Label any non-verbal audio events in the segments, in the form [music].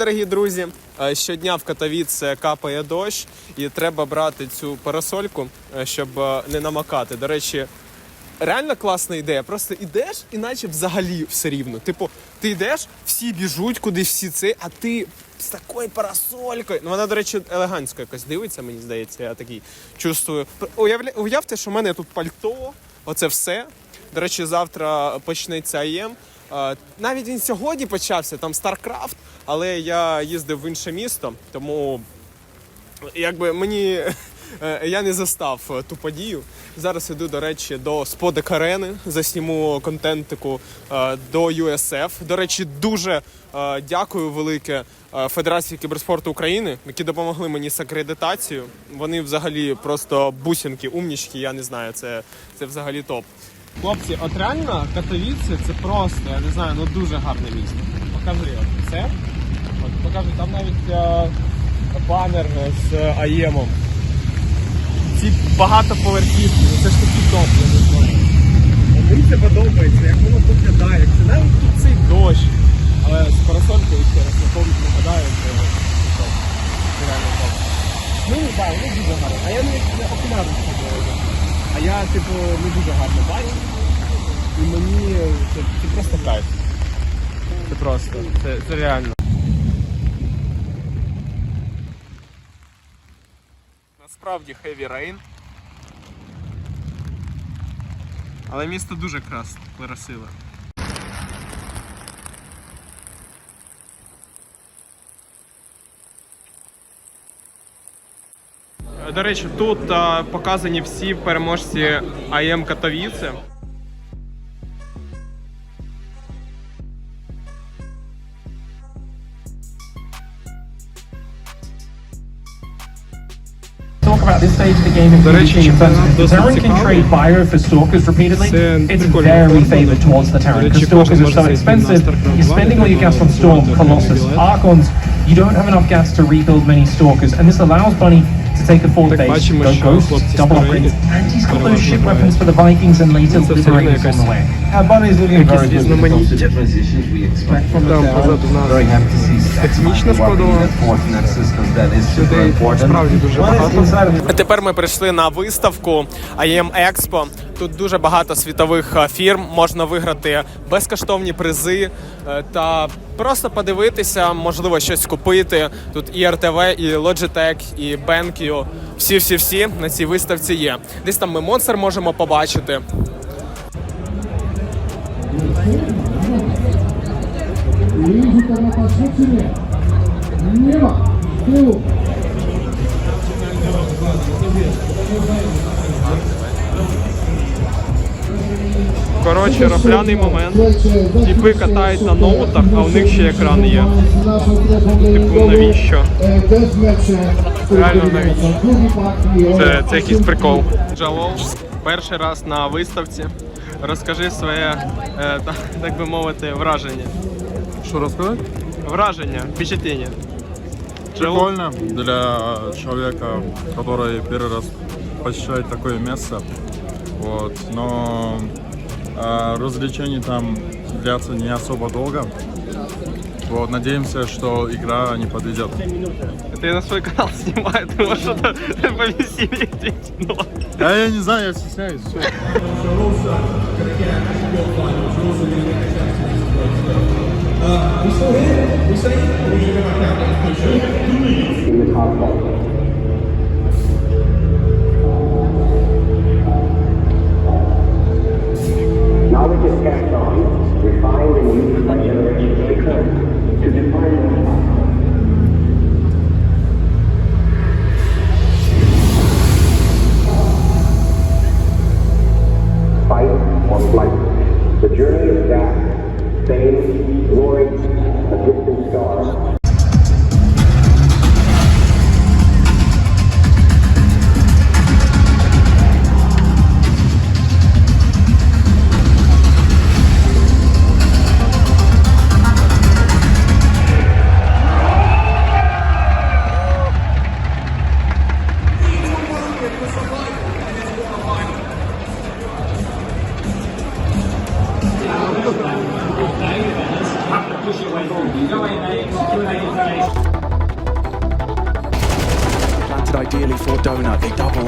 дорогі друзі! Е, Щодня в Катовіце капає дощ, і треба брати цю парасольку, е, щоб е, не намокати. До речі, реально класна ідея. Просто ідеш, іначе взагалі все рівно. Типу, ти йдеш, всі біжуть кудись, всі це, а ти з такою парасолькою. Ну вона, до речі, елегантсько якось дивиться, мені здається, я такий чувствую. Уявля... Уявте, що в мене тут пальто, оце все. До речі, завтра почнеться АЄМ. Навіть він сьогодні почався, там StarCraft, але я їздив в інше місто, тому якби мені [laughs] е, я не застав е, ту подію. Зараз іду, до речі, до Сподек Арени, засніму контентику е, до USF. До речі, дуже дякую велике Федерації кіберспорту України, які допомогли мені з акредитацією. Вони взагалі просто бусинки, умнічки, я не знаю, це, це взагалі топ. Хлопці, от реально Катовіце це просто, я не знаю, ну дуже гарне місто. Покажи, от це. От покажи, там навіть е, банер з АЄМом. Ці багатоповерхівки, ну, це ж такий топ, я не знаю. Мені це подобається, як воно виглядає, це навіть тут цей дощ. Але з парасолькою ще раз, повністю нагадаю, це. Це реально топ. Ну не знаю, воно дуже гарно. А я не, не окуляри з собою. А я, типу, не дуже гарно бачу. І мені це, це просто кайф. Це просто, це, це реально. Насправді heavy rain. Але місто дуже красне, красиве. До речі, тут показані всі переможці АЕМ Катовіце. До речі, of досить repeatedly. Це прикольно. До речі, кожен може зайти на. StarCraft You're 2, spending all your gas on Storm, Colossus. Archons. You don't have enough gas to rebuild many stalkers, and this allows Bunny to take a fourth Так, base, бачимо, go що Ghost, хлопці double старі upgrades, and he's got those переважно ship грають. weapons for the Vikings and later Це все одно Liberators on якась the way. Uh, Bunny's looking very good when it різноманіття. comes to transitions we expect from the Там Terran. позаду нас Very happy to see Stacks складова. Людей справді дуже багато. тепер ми прийшли на виставку IEM Expo. Тут дуже багато світових е, фірм. Можна виграти безкоштовні призи е, та просто подивитися, можливо, щось купити. Тут і RTV, і Logitech, і BenQ. Всі-всі-всі на цій виставці є. Десь там ми монстр можемо побачити. Лежит на подшипнике. Мимо. Тылу. Коротше, робляний момент. Тіпи катають на ноутах, а у них ще екран є. Типу, навіщо? Реально навіщо? Це, це якийсь прикол. Джалол, перший раз на виставці. Розкажи своє, е, так би мовити, враження. Что рассказать? Враження, впечатлення. Джалол. Прикольно для человека, который первый раз посещает такое место. Вот, но а, развлечений там длятся не особо долго. Вот, надеемся, что игра не подведет. Это я на свой канал [laughs] снимаю, ты можешь что-то повеселее. А я не знаю, я стесняюсь. Uh, we still here? We still here? We're here got down. We should. In the top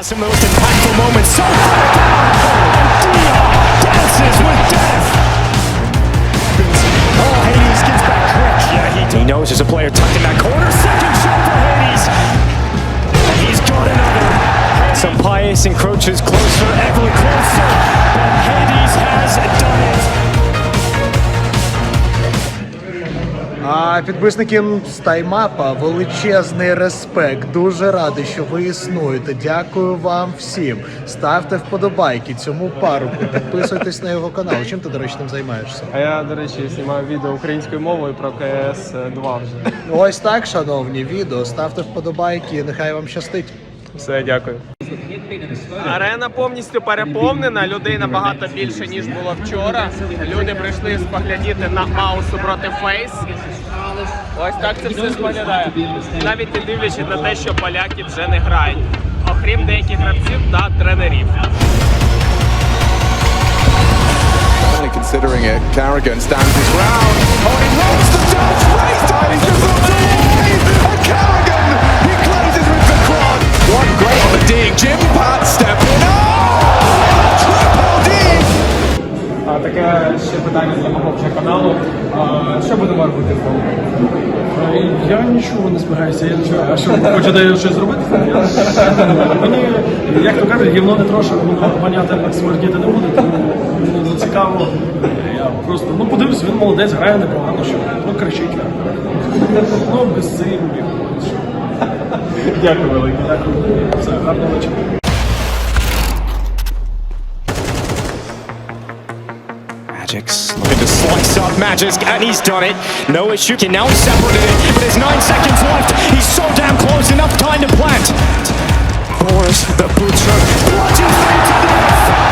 Has some of the most impactful moments. So far and Dia dances with death. Oh, Hades gets back. Yeah, he, knows there's a player tucked in that corner. Second shot for Hades. And he's got another. So Pius encroaches closer, ever closer. А підписникам стаймапа величезний респект. Дуже радий, що ви існуєте. Дякую вам всім. Ставте вподобайки цьому парубку. Підписуйтесь на його канал. Чим ти, до речі, тим займаєшся? А я, до речі, знімаю відео українською мовою про КС 2 вже. Ось так, шановні, відео. Ставте вподобайки. Нехай вам щастить. Все, дякую. Арена повністю переповнена. Людей набагато більше ніж було вчора. Люди прийшли споглядіти на маусу проти фейс. Ось так це все виглядає. Навіть не дивлячись на те, що поляки вже не грають, окрім деяких гравців та тренерів. Considering it, Carrigan stands his ground. Oh, he loves the dodge. Race time. He's just looked away. And Carrigan, he closes with the quad. One great on the dig. Jim Pat stepping Таке ще питання для мого вже каналу. Що будемо робити з Я нічого не збираюся, я знаю, а що хочете щось зробити? Мені, як то кажуть, гівно не трошки, воно воняти так смердіти не буде, тому не цікаво. Я просто ну подивлюсь, він молодець, грає непогано, що ну кричить. Ну, без цієї. Дякую велике, дякую. Все, гарного вечора. Magic's looking to slice up Magic, and he's done it. No issue. Can now separated it, but there's nine seconds left. He's so damn close, enough time to plant. Boris, the butcher, bludgeons him to death.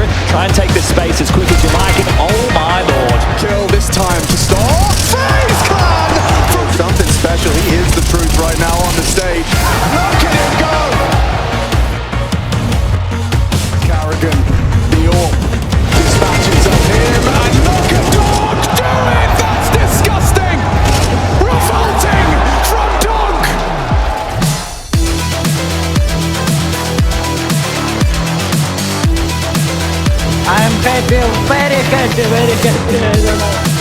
Cross secret, try and take this space as quick as you like. Oh my lord. Kill this time to stop. FaZe Clan something special. He is the truth right now on the stage. Look at him go. Get ready, get ready.